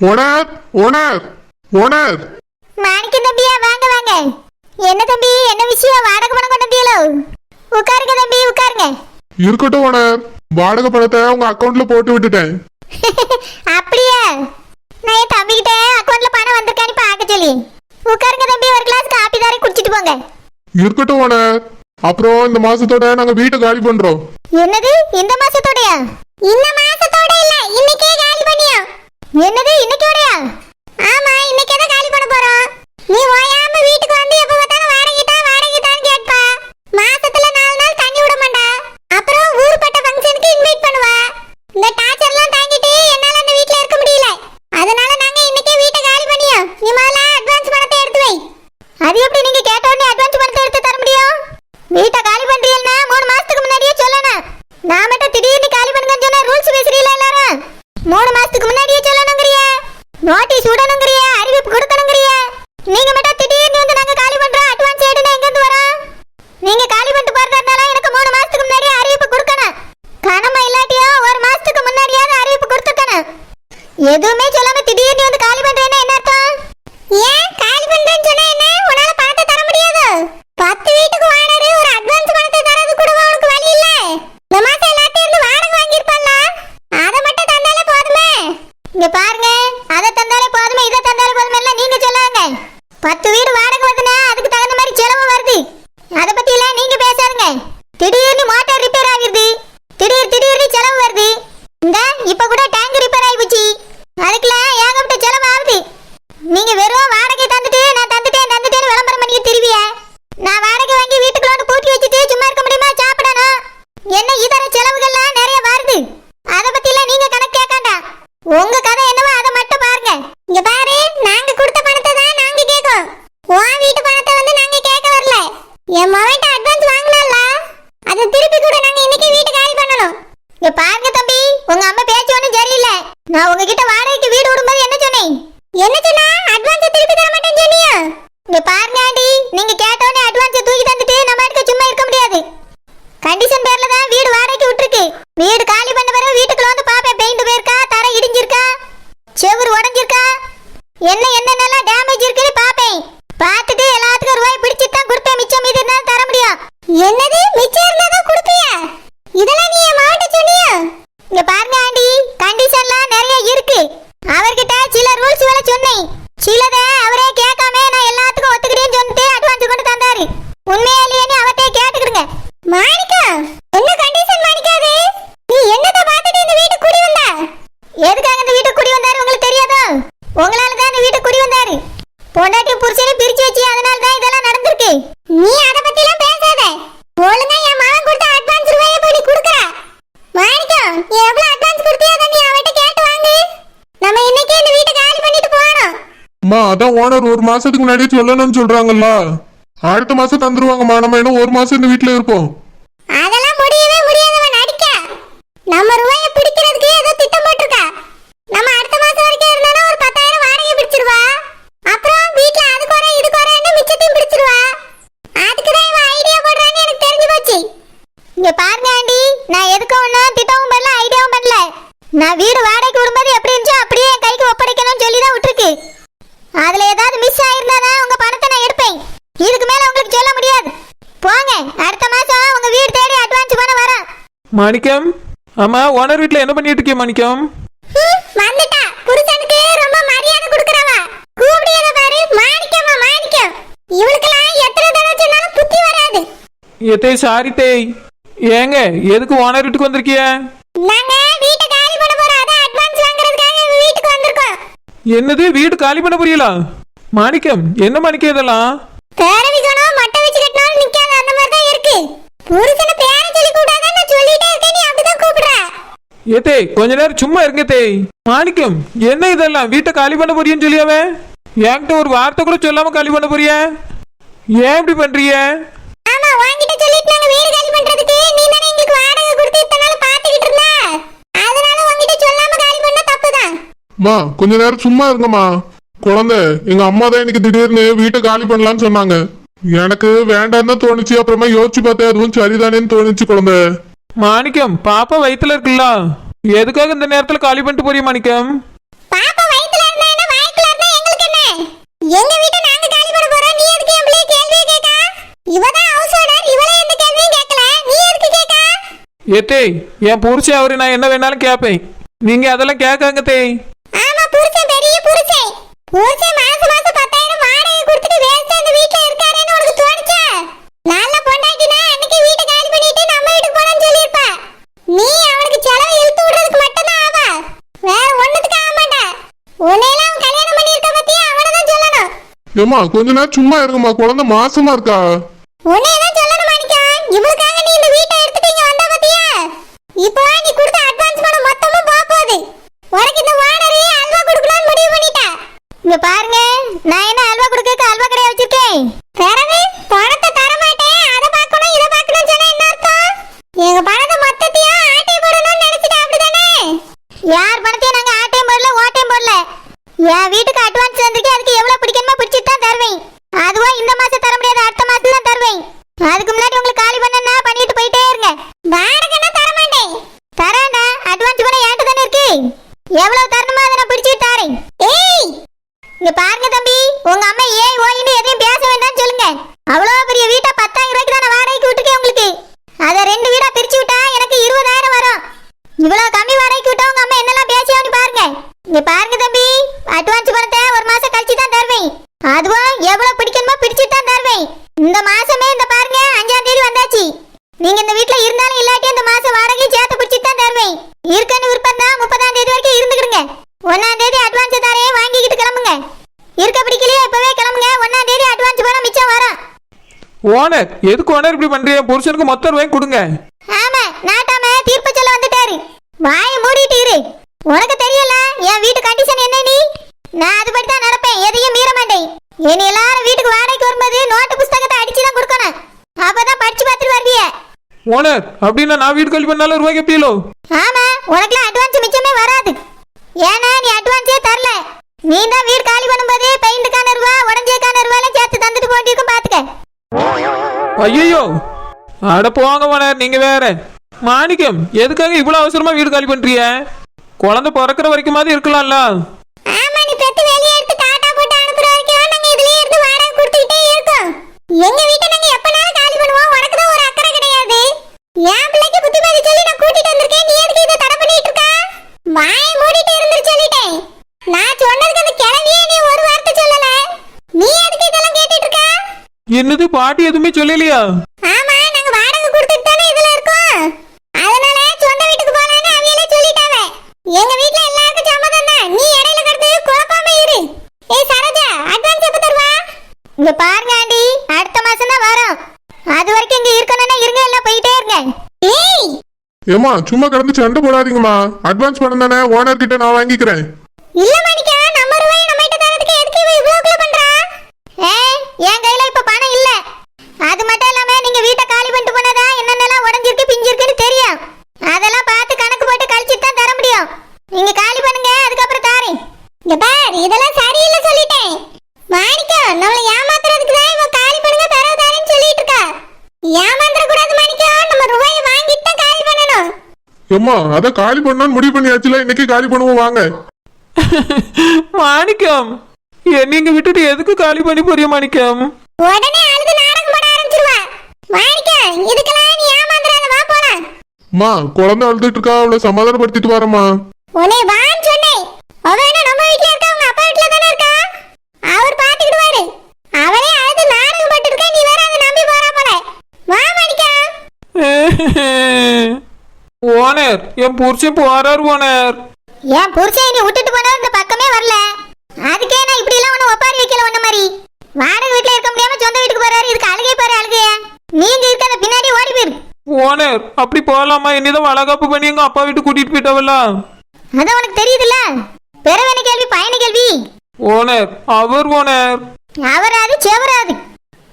Owner owner owner மாணிக்கம் தம்பியா வாங்க வாங்க. என்ன தம்பி என்ன விஷயம்? வாடகை பணம் கொண்டு வந்தீங்களோ உட்காருங்க தம்பி உட்காருங்க. இருக்கட்டும் ஓனர் வாடகை பணத்தை உங்க அக்கவுண்ட்ல போட்டு விட்டுட்டேன். அப்படியா? நான் என் தம்பிக்கிட்ட அக்கௌண்ட்ல பணம் வந்திருக்கான்னு பார்க்க சொல்லி. உட்காருங்க தம்பி ஒரு கிளாஸ் காப்பி தாரே குடிச்சிட்டு போங்க. இருக்கட்டும் ஓனர் அப்புறம் இந்த மாசத்தோட நாங்க வீட்டை காலி பண்றோம். என்னது? இந்த மாசத்தோடயா? இந்த மாசத்தோட இல்ல இன்னைக்கே காலி பண்ணியா என்னது இன்னைக்கோடயா ஆமா இன்னைக்கே தான் காலி பண்ண போறோம் நீ ஓயாம வீட்டுக்கு வந்து எப்ப பார்த்தாலும் வாடகை தான் வாடகை தான் கேட்பா மாசத்துல நாலு நாள் தண்ணி விட மாட்டா அப்புறம் ஊர்பட்ட ஃபங்க்ஷனுக்கு இன்வைட் பண்ணுவா இந்த டார்ச்சர்லாம் தாங்கிட்டு என்னால அந்த வீட்ல இருக்க முடியல அதனால நாங்க இன்னைக்கே வீட்டை காலி பண்ணியோம் நீ முதல்ல அட்வான்ஸ் பணத்தை எடுத்து வை அது எப்படி நீங்க கேட்ட உடனே அட்வான்ஸ் பணத்தை எடுத்து தர முடியும் வீட்டை காலி பண்றீங்கன்னா மூணு மாசத்துக்கு முன்னாடியே சொல்லணும் நான் மட்டும் திடீர்னு காலி பண்ணுங்கன்னு சொன்னா ரூல்ஸ் பேசுறீங்களா எல்லாரும் மூணு மாசத்துக்கு முன்னாடியே சொல்லணுங்கிறிய நோட்டீஸ் விடணுங்கிறிய அறிவிப்பு கொடுக்கணுங்கிறிய நீங்க மட்டும் திடீர்னு வந்து நாங்க காலி பண்றோம் அட்வான்ஸ் எடுனா எங்க இருந்து வரோம் நீங்க காலி பண்ணிட்டு போறதுனால எனக்கு மூணு மாசத்துக்கு முன்னாடியே அறிவிப்பு கொடுக்கணும் கனமா இல்லாட்டியும் ஒரு மாசத்துக்கு முன்னாடியாவது அறிவிப்பு கொடுத்துருக்கணும் எதுவுமே சொல்லாம திடீர்னு வந்து காலி பண்றேன்னா என்ன அர்த்தம் ஏன் காலி பண்றேன்னு சொன்னா என்ன உன்னால பணத்தை தர முடியாது பத்து வீட்டுக்கு வாடகை ஒரு அட்வான்ஸ் பணத்தை தரது கூட உனக்கு வழி இல்ல இந்த மாசம் எல்லாத்தையும் இருந்து வாடகை வாங்கியிருப்பல்ல அதை மட்டும் தந்தாலே போதுமே இங்க பாருங்க அதை தந்தாலே போதுமே இதை தந்தாலே போதுமே எல்லாம் நீங்க சொல்லாங்க பத்து வீடு வாடகை வருதுன்னா அதுக்கு தகுந்த மாதிரி செலவு வருது அதை பத்தி எல்லாம் நீங்க பேசாதுங்க திடீர்னு மோட்டார் ரிப்பேர் ஆகிருது திடீர் திடீர்னு செலவு வருது இந்த இப்ப கூட டேங்க் ரிப்பேர் ஆகி போச்சு அதுக்கெல்லாம் ஏகப்பட்ட செலவு ஆகுது நீங்க வெறும் வாடகை தந்துட்டு நான் தந்துட்டேன் தந்துட்டேன்னு விளம்பரம் பண்ணி திருவிய நான் வாடகை வாங்கி வீட்டுக்குள்ள வந்து பூட்டி வச்சுட்டு சும்மா இருக்க முடியுமா சாப்பிடணும் என்ன இதர செலவுகள்லாம் நிறைய வருது அத பத்தி எல்லாம் நீங்க கணக்கு கேட்காண்டா உங்க கதை என்னவோ அதை மட்டும் பாருங்க இங்க பாரு நாங்க கொடுத்த பணத்தை தான் நாங்க கேட்கோம் உன் வீட்டு பணத்தை வந்து நாங்க கேட்க வரல என் மகன்கிட்ட அட்வான்ஸ் வாங்கினல்ல அதை திருப்பி கூட நாங்க இன்னைக்கு வீட்டு காலி பண்ணணும் இங்க பாருங்க தம்பி உங்க அம்மா பேச்சு ஒண்ணும் சரியில்லை நான் உங்ககிட்ட வாடகைக்கு வீடு விடும்போது என்ன சொன்னேன் என்ன சொன்னா அட்வான்ஸ் திருப்பி தர மாட்டேன்னு சொன்னியா இங்க பாருங்க ஆண்டி நீங்க கேட்டோடனே அட்வான்ஸ் தூக்கி தந்துட்டு நம்ம இடத்துக்கு சும்மா இருக்க முடியாது கண்டிஷன் பேர்ல தான் வீடு வாடகைக்கு விட்டுருக்கு வீடு காலி பண்ண பிறகு வீட்டுக்குள்ள வந்து பாப்பேன் பெயிண்ட் போயிருக்கா தரை இடிஞ்சிருக்கா செவுரு உடைஞ்சிருக்கா என்ன என்னென்னலாம் டேமேஜ் இருக்குன்னு பாப்பேன் பார்த்துட்டு எல்லாத்துக்கும் ரூபாய் பிடிச்சிட்டு தான் கொடுப்பேன் மிச்சம் மீதி இருந்தா தர முடியும் என்னது மிச்சம் இருந்தா தான் கொடுப்பியா இதெல்லாம் நீ என் மாவட்ட சொன்னியா இங்க பாருங்க ஆண்டி கண்டிஷன்லாம் நிறைய இருக்கு அவர்கிட்ட சில ரூல்ஸ் வேலை சொன்னேன் சிலதை அவரே கேட்காம நான் எல்லாத்துக்கும் ஒத்துக்கிட்டேன்னு சொல்லிட்டு அட்வான்ஸ் கொண்டு தந்தாரு உண்மையாலேயே அவர்கிட்ட கேட்டுக்கிடுங்க மாணிக்கா என்ன கண்டிஷன் மாணிக்காது நீ என்னத பார்த்துட்டு இந்த வீட்டுக்கு குடி வந்த எதுக்காக இந்த வீட்டுக்கு குடி வந்தாரு உங்களுக்கு தெரியாதோ உங்களால தான் இந்த வீட்டுக்கு குடி வந்தாரு பொண்டாட்டி புருஷனையும் பிரிச்சு வச்சு அதனால தான் இதெல்லாம் நடந்திருக்கு நீ அத பத்தி எல்லாம் பேசாத ஒழுங்கா என் மகன் கொடுத்த அட்வான்ஸ் ரூபாயை போய் நீ கொடுக்கற மாணிக்கம் நீ எவ்வளவு அட்வான்ஸ் கொடுத்தியோ அதை நீ அவட்ட கேட்டு வாங்கு நம்ம இன்னைக்கே இந்த வீட்டை காலி பண்ணிட்டு போறோம் அம்மா அதான் ஓனர் ஒரு மாசத்துக்கு முன்னாடியே சொல்லணும்னு சொல்றாங்கல்ல. அடுத்த மாசம் தந்துருவாங்கம்மா. நம்ம இன்னும் ஒரு மாசம் இந்த வீட்டுல இருப்போம். அதெல்லாம் முடியவே முடியாதவன் நடிக்க. நம்ம ரூபாய பிடிக்கிறதுக்கு ஏதோ திட்டம் போட்டிருக்கா. நம்ம அடுத்த மாசம் வரைக்கும் இருந்தாலும் ஒரு பத்தாயிரம் வாடகை பிடிச்சிருவா. அப்புறம் வீட்ல அது குறை இது குறைன்னு மிச்சத்தையும் பிடிச்சிருவா. அதுக்கு தான் இவன் ஐடியா போடுறான்னு எனக்கு தெரிஞ்சு போச்சு. இங்க பாருங்க ஆண்டி நான் எதுக்கும் ஒன்றும் திட்டமும் பண்ணல ஐடியாவும் பண்ணல. நான் வீடு வாடகை விடும்போது எப்படி இருந்துச்சோ அப்படியே என் கைக்கு ஒப்படைக்கணும்னு சொல்லி தான் விட்டுருக்கு அதுல ஏதாவது மிஸ் ஆயிருந்தாதான் உங்க பணத்தை நான் எடுப்பேன் இதுக்கு மேல உங்களுக்கு சொல்ல முடியாது போங்க அடுத்த மாசம் உங்க வீடு தேடி அட்வான்ஸ் பணம் வரும் மாணிக்கம்? ஆமா ஓனர் வீட்ல என்ன பண்ணிட்டு இருக்கீங்க மாணிக்கம்? வந்துட்டா. புருஷனுக்கு ரொம்ப மரியாதை கொடுக்கறவ. கூப்பிடியத பாரு. மாணிக்கம்மா மாணிக்கம். இவளுக்கெல்லாம் எத்தனை தடவை சொன்னாலும் புத்தி வராது. ஏத்தே சாரி தேய் ஏங்க எதுக்கு ஓனர் வீட்டுக்கு வந்திருக்கிய? நாங்க வீட்டை காலி பண்ண போறோம். அதான் அட்வான்ஸ் வாங்குறதுக்காக வீட்டுக்கு வந்திருக்கோம். என்னது வீடு காலி பண்ண புரியலா? மாணிக்கம் என்ன மாணிக்கம் இதெல்லாம் பேரவிக்கணும் மட்டை வச்சு கட்டினாலும் நிக்காது அந்த மாதிரி தான் இருக்கு புருஷனை பேர சொல்லி கூடாதான் நான் சொல்லிட்டே இருக்கேன் நீ அப்படிதான் கூப்பிடுற ஏத்தே கொஞ்ச நேரம் சும்மா இருங்க தேய் மாணிக்கம் என்ன இதெல்லாம்? வீட்டை காலி பண்ண போறியன்னு சொல்லியாவே? என்கிட்ட ஒரு வார்த்தை கூட சொல்லாம காலி பண்ண போறிய? ஏன் இப்படி பண்றீங்க? ஆமா வாங்கிட்ட சொல்லிட்டு நாங்க வீடு காலி பண்றதுக்கு நீ தானே எங்களுக்கு வாடகை கொடுத்து இத்தனை நாள் பாத்துக்கிட்டு இருந்த? அதனால உங்ககிட்ட சொல்லாம காலி பண்ண தப்புதான். அம்மா கொஞ்ச நேரம் சும்மா இருங்கம்மா. குழந்தை எங்க அம்மா தான் இன்னைக்கு திடீர்னு வீட்டை காலி பண்ணலாம்னு சொன்னாங்க. எனக்கு வேண்டாம் தான் தோணுச்சு. அப்புறமா யோசிச்சு பார்த்தேன் அதுவும் சரிதானேன்னு தோணுச்சு குழந்தை. மாணிக்கம் பாப்பா வயித்துல இருக்குல்ல? எதுக்காக இந்த நேரத்துல காலி பண்ணிட்டு போறிய மாணிக்கம்? பாப்பா என்ன என் பிள்ளைய அவரு நான் என்ன வேணாலும் கேட்பேன் நீங்க அதெல்லாம் கேட்காங்க தேய். ஏமா கொஞ்ச நேரம் சும்மா இருங்கம்மா குழந்தை மாசமா இருக்கா? உனே சொல்லணும் மாணிக்கா இவளுக்காக நீ இந்த வீட்டை எடுத்துட்டு இங்க வந்த பத்தியா? இப்போ நீ கொடுத்த அட்வான்ஸ் பணம் மொத்தமும் போக போகுது. உனக்கு இந்த வாடகை அல்வா கொடுக்கலாம்னு முடிவு பண்ணிட்டா. இங்க பாருங்க நான் என்ன அல்வா கொடுக்க அல்வா கடையா வச்சிருக்கேன்? தரவே பணத்தை தர மாட்டேன் அதை பார்க்கணும் இதை பார்க்கணும் சொன்னா என்ன அர்த்தம் எங்க பணத்தை மொத்தத்தையும் ஆட்டை போடணும்னு நினைச்சிட்டா அப்படிதானே யார் பணத்தையும் நாங்க ஆட்டையும் போடல ஓட்டையும் போடல என் வீட்டுக்கு அட்வான்ஸ் வந்திருக்கு அதுக்கு எவ்வளவு பிடிக்கணுமோ பிடிச்சிட்டு தான் தருவேன் அதுவும் இந்த மாசம் தர முடியாது அடுத்த மாசம் தான் தருவேன் அதுக்கு முன்னாடி உங்களுக்கு காலி பண்ணனா பண்ணிட்டு போயிட்டே இருங்க வாடகைன்னா தர மாட்டேன் தரேன்டா அட்வான்ஸ் கூட என்கிட்ட தானே இருக்கு எவ்வளவு தரணுமோ அதை நான் பிடிச்சிட்டு தரேன் ஏய் இங்க பாருங்க தம்பி உங்க அம்மா ஏய் ஓயின்னு எதையும் பேச வேண்டாம்னு சொல்லுங்க அவ்வளவு பெரிய வீட்டை பத்தாயிரம் ரூபாய்க்கு தான் நான் வாடகைக்கு விட்டுருக்கேன் உங்களுக்கு அதை ரெண்டு வீடா பிரிச்சு விட்டா எனக்கு இருபதாயிரம் வரும் இவ்வளவு கம்மி வாடகைக்கு விட்டா உங்க அம்மா என்னெல்லாம் பேசியான்னு பாருங்க இங்க பாருங்க தம்பி அட்வான்ஸ் பணத்தை ஒரு மாசம் கழிச்சு தான் தருவேன் அதுவும் எவ்வளவு பிடிக்கணுமோ பிடிச்சிட்டு தான் தருவேன் இந்த மாசமே இந்த பாருங்க அஞ்சாம் தேதி வந்தாச்சு நீங்க இந்த வீட்ல இருந்தாலும் இல்லாட்டி இந்த மாசம் வாடகை சேர்த்து பிடிச்சிட்டு தான் தருவேன் இருக்கன்னு விருப்பம் தான் முப்பதாம் தேதி வரைக்கும் இருந்துக்கிடுங்க ஒன்னாம் தேதி அட்வான்ஸ் தரையே வாங்கிக்கிட்டு கிளம்புங்க இருக்க பிடிக்கலையே இப்பவே கிளம்புங்க ஒன்னாம் பணம் மிச்சம் வரும் ஓனர் எதுக்கு ஓனர் இப்படி பண்றீங்க? புருஷனுக்கு மொத்த ரூபாயும் கொடுங்க. ஆமா நாட்டாம தீர்ப்பு சொல்ல வந்துட்டாரு. வாய மூடிட்டு இரு. உனக்கு தெரியல என் வீட்டு கண்டிஷன் என்ன நீ? நான் அதுபடி தான் நடப்பேன் எதையும் மீற மாட்டேன். இனி எல்லாரும் வீட்டுக்கு வாடகைக்கு வரும்போது நோட்டு புஸ்தகத்தை அடிச்சு தான் கொடுக்கணும். அப்பதான் படிச்சு பார்த்துட்டு வருவிய. ஓனர் அப்படின்னா நான் வீடு கல்வி பண்ணாலும் ரூபாய் கேப்பீங்களோ ஆமா உனக்குலாம் அட்வான்ஸ் மிச்சமே வராது ஏன்னா நீ அட்வான்ஸே தரல நீ தான் வீடு காலி பண்ணும்போது பெயிண்ட்டுக்கான ரூபா உடஞ்சேக்கான ரூபாயெல்லாம் சேர்த்து தந்துட்டு போண்டிருக்கும் பாத்துக்க ஐயோ அட போங்க ஓனர் நீங்க வேற. மாணிக்கம் எதுக்காக இவ்வளவு அவசரமா வீடு காலி பண்றீங்க? குழந்தை பிறக்கிற வரைக்குமாவது இருக்கலாம்ல. ஆமா நீ பெத்து வெளியே எடுத்து டாடா போட்டு அனுப்புற வரைக்கும் நாங்க இதுலயே இருந்து வாடகை கொடுத்துக்கிட்டே இருக்கோம். எங்க வீட்டை நாங்க எப்பனாலும் காலி பண்ணுவோம். உனக்கு தான் ஒரு அக்கறை கிடையாது. என் பிள்ளைக்கு புத்திமதி சொல்லி நான் கூட்டிட்டு வந்திருக்கேன். நீ எதுக்கு இதை தடை பண்ணிட்டு இருக்கா? வாயை மூடிட்டு இருந்து சொல்லிட்டேன். நான் சொன்னதுக்கு அந்த கிளவியே நீ ஒரு வார்த்தை சொல்லல. நீ எதுக்கு என்னது பாட்டி எதுவுமே சொல்லலையா? ஆமா நாங்க வாடகை கொடுத்துட்டு தானே இதுல இருக்கோம். அதனால சொந்த வீட்டுக்கு போலான்னு அவியலே சொல்லிட்டாங்க. எங்க வீட்ல எல்லாருக்கும் சம்மதம் தான். நீ இடையில கிடந்து குழப்பாம இரு. ஏய் சரோஜா அட்வான்ஸ் எப்ப தருவா? இங்க பாருங்க ஆண்டி. அடுத்த மாசம் தான் வரும். அது வரைக்கும் இங்க இருக்கணும்னா இருங்க இல்ல போயிட்டே இருங்க. ஏய்! ஏமா சும்மா கிடந்து சண்டை போடாதீங்கம்மா. அட்வான்ஸ் பணம் தானே ஓனர் கிட்ட நான் வாங்கிக்கிறேன். இல்ல மணிக்கா நம்ம ரூபாய் நம்ம கிட்ட தரதுக்கு எதுக்கு இவ இவ்வளவுக்குள்ள பண்றா ஏ என் கையில இப்ப பணம் இல்ல அது மட்டும் இல்லாம நீங்க வீட்டை காலி பண்ணிட்டு போனதா என்னென்னலாம் உடஞ்சிருக்கு பிஞ்சிருக்குன்னு தெரியும் அதெல்லாம் பார்த்து கணக்கு போட்டு கழிச்சிட்டு தான் தர முடியும் நீங்க காலி பண்ணுங்க அதுக்கப்புறம் தாரேன் இங்க பார் இதெல்லாம் சரியில்லை சொல்லிட்டேன் மாணிக்கா நம்மள ஏமாத்துறதுக்கு தான் இவ காலி பண்ணுங்க தரவு தாரேன்னு சொல்லிட்டு இருக்கா ஏமாந்துட கூடாது மாணிக்கா நம்ம ரூபாயை வாங்கிட்டு தான் காலி பண்ணணும் ஏம்மா அதை காலி பண்ணணும்னு முடிவு பண்ணியாச்சுல இன்னைக்கு காலி பண்ணுவோம் வாங்க. மாணிக்கம் நீங்க விட்டுட்டு எதுக்கு காலி பண்ணி போறிய மாணிக்கம்? உடனே அழுது நாடகம் போட ஆரம்பிச்சிருவா. மாணிக்கா இதுக்கெல்லாம் நீ ஏமாந்துறாத வா போலாம். அம்மா குழந்தை அழுதுட்டு இருக்கா அவளை சமாதானப்படுத்திட்டு வரேம்மா. உன்னை வான்னு சொன்னேன். அவ என்ன நம்ம வீட்ல இருக்கா உங்க அப்பா வீட்ல தானே இருக்கா? அவர் பாத்துக்கிடுவாரு அவரே அழுது நாடகம் போட்டு இருக்கா நீ வேற அதை நம்பி போறா போல. வா மாணிக்கா ஓனர் என் புருஷன் போறாரு ஓனர். என் புருஷன் நீ விட்டுட்டு போனா இந்த பக்கமே வரல. அதுக்கே நான் இப்படி எல்லாம் ஒண்ணு ஒப்பாரி வைக்கல ஒண்ணு மாதிரி? வாடகை வீட்ல இருக்க முடியாம சொந்த வீட்டுக்கு போறாரு இதுக்கு அழுகை பாரு அழுகைய. நீங்க இருக்க அந்த பின்னாடி ஓடி போயிரு. ஓனர் அப்படி போகலாமா என்னதான் வளகாப்பு பண்ணி எங்க அப்பா வீட்டு கூட்டிட்டு போயிட்டவல்ல? அதான் உனக்கு தெரியுதுல்ல? பிறவன கேள்வி பயண கேள்வி? ஓனர் அவர் ஓனர். அவராது செவராது.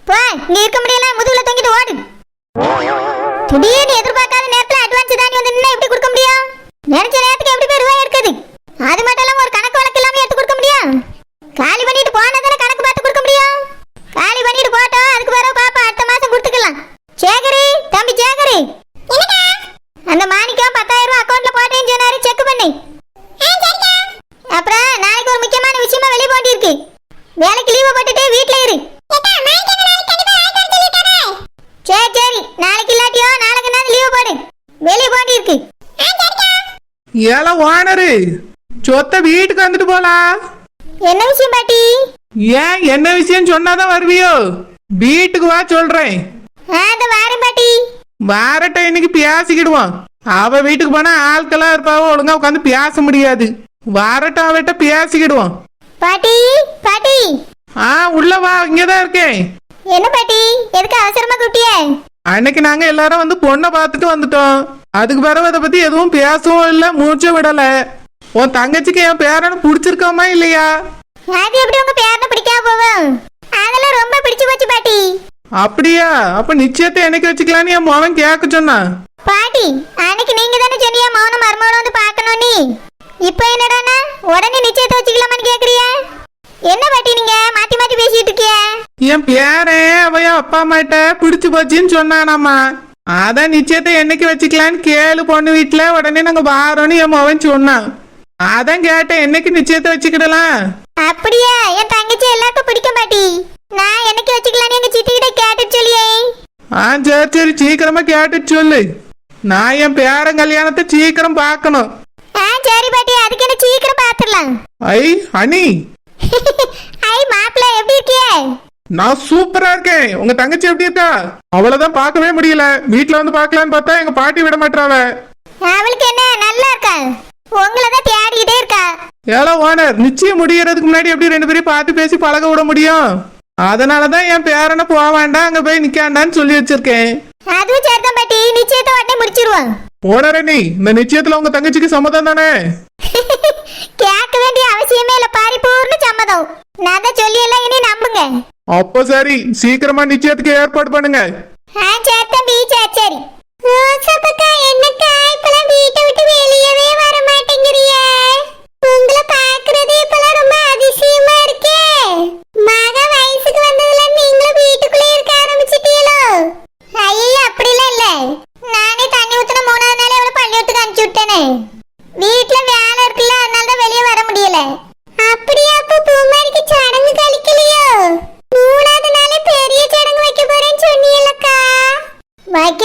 போ இங்க இருக்க முடியல முதுகுல தொங்கிட்டு ஓடு. திடீர்னு எதிர்பார்க்காத நேரத்துல அட்வான்ஸ் தாண்டி வந்து நின்னா எப்படி கொடுக்க முடியும்? நினைச்ச நேரத்துக்கு எப்படி போய் ரூபாய் எடுக்குது அது மட்டும் இல்லாம ஒரு கணக்கு வழக்கு இல்லாம எடுத்து கொடுக்க முடியும் காலி பண்ணிட்டு போனா தானே கணக்கு பார்த்து கொடுக்க முடியும் காலி பண்ணிட்டு போட்டோம் அதுக்கு பிறகு பாப்பா அடுத்த மாசம் கொடுத்துக்கலாம் சேகரி தம்பி சேகரி அந்த மாணிக்கம் பத்தாயிரம் ரூபாய் அக்கௌண்ட்ல போட்டேன்னு சொன்னாரு செக் பண்ணி அப்புறம் நாளைக்கு ஒரு முக்கியமான விஷயமா வெளியே போண்டி இருக்கு வேலைக்கு லீவு போட்டுட்டு வீட்ல இரு சரி சரி நாளைக்கு இல்லாட்டியோ நாளைக்கு நாள் லீவு போடு வெளியே ஏல ஓனரு சொத்த வீட்டுக்கு வந்துட்டு போலாம் என்ன விஷயம் பாட்டி ஏன் என்ன விஷயம் சொன்னாதான் வருவியோ வீட்டுக்கு வா சொல்றேன் பாட்டி வாரட்ட இன்னைக்கு பேசிக்கிடுவோம் அவ வீட்டுக்கு போனா ஆட்களா இருப்பாவோ ஒழுங்கா உட்காந்து பேச முடியாது வாரட்டும் அவட்ட பேசிக்கிடுவோம் பாட்டி பாட்டி ஆ உள்ள வா இங்கதான் இருக்கேன் என்ன பாட்டி எதுக்கு அவசரமா கூப்பிட்டியே அன்னைக்கு நாங்க எல்லாரும் வந்து பொண்ணை பார்த்துட்டு வந்துட்டோம். அதுக்கு பிறகு அதை பத்தி எதுவும் பேசவும் இல்ல மூச்சும் விடல. உன் தங்கச்சிக்கு என் பேரனை பிடிச்சிருக்காமா இல்லையா? அது எப்படி உங்க பேரனை பிடிக்காம போவோம் அதெல்லாம் ரொம்ப பிடிச்சு போச்சு பாட்டி. அப்படியா? அப்ப நிச்சயத்தை என்னைக்கு வச்சுக்கலான்னு என் மகன் கேட்க சொன்னான். பாட்டி அன்னைக்கு நீங்க தானே சொன்னீங்க மௌன மருமகளை வந்து பார்க்கணும் நீ இப்போ என்னடானா உடனே நிச்சயத்தை வச்சுக்கலாமான்னு கேக்குறிய? என்ன பாட்டி நீங்க? மாத்தி மாத்தி பேசிட்டு இருக்கிய? என் பேரன் அவைய அப்பா அம்மாட்ட பிடிச்சு போச்சுன்னு சொன்னானாமா அதான் நிச்சயத்தை என்னைக்கு வச்சுக்கலான்னு கேளு பொண்ணு வீட்டுல உடனே நாங்க வாரோன்னு என் மகன் சொன்னான். அதான் கேட்டேன் என்னைக்கு நிச்சயத்தை வச்சுக்கிடலாம்? அப்படியா? என் தங்கச்சி எல்லாருக்கும் பிடிக்கும் பாட்டி. நான் என்னைக்கு வச்சுக்கலாம்னு எங்க சித்தி கிட்ட கேட்டுட்டு சொல்லியே. ஆ சரி சரி சீக்கிரமா கேட்டுட்டு சொல்லு. நான் என் பேரன் கல்யாணத்தை சீக்கிரம் பார்க்கணும். ஆ சரி பாட்டி அதுக்கு என்ன சீக்கிரம் பாத்துடலாம் ஐ அனி. ஐ மாப்பிள்ள எப்படி இருக்கியே நான் சூப்பரா இருக்கேன். உங்க தங்கச்சி எப்படி இருக்கா? அவளதான் பார்க்கவே முடியல. வீட்ல வந்து பார்க்கலான்னு பார்த்தா எங்க பாட்டி விட மாட்டாவ அவளுக்கு என்ன நல்லா இருக்கா? உங்களை தான் தேடிக்கிட்டே இருக்கா? ஏலோ ஓனர் நிச்சயம் முடியறதுக்கு முன்னாடி எப்படி ரெண்டு பேரையும் பார்த்து பேசி பழக விட முடியும்? அதனாலதான் என் பேரனை போக வேண்டாம் அங்க போய் நிக்காண்டான்னு சொல்லி வச்சிருக்கேன். அதுவும் சரிதான் பாட்டி. நிச்சயத்தை உடனே முடிச்சிருவோம். அண்ணி இந்த நிச்சயத்துல உங்க தங்கச்சிக்கு சம்மதம் தானே? கேட்க வேண்டிய அவசியமே இல்ல. பரிபூர்ண சம்மதம். நான் தான் சொல்லியெல்லாம் இனி நம்புங்க. அப்போ சரி. சீக்கிரமா நிச்சயத்துக்கு ஏற்பாடு பண்ணுங்க. ஆ சரி Like.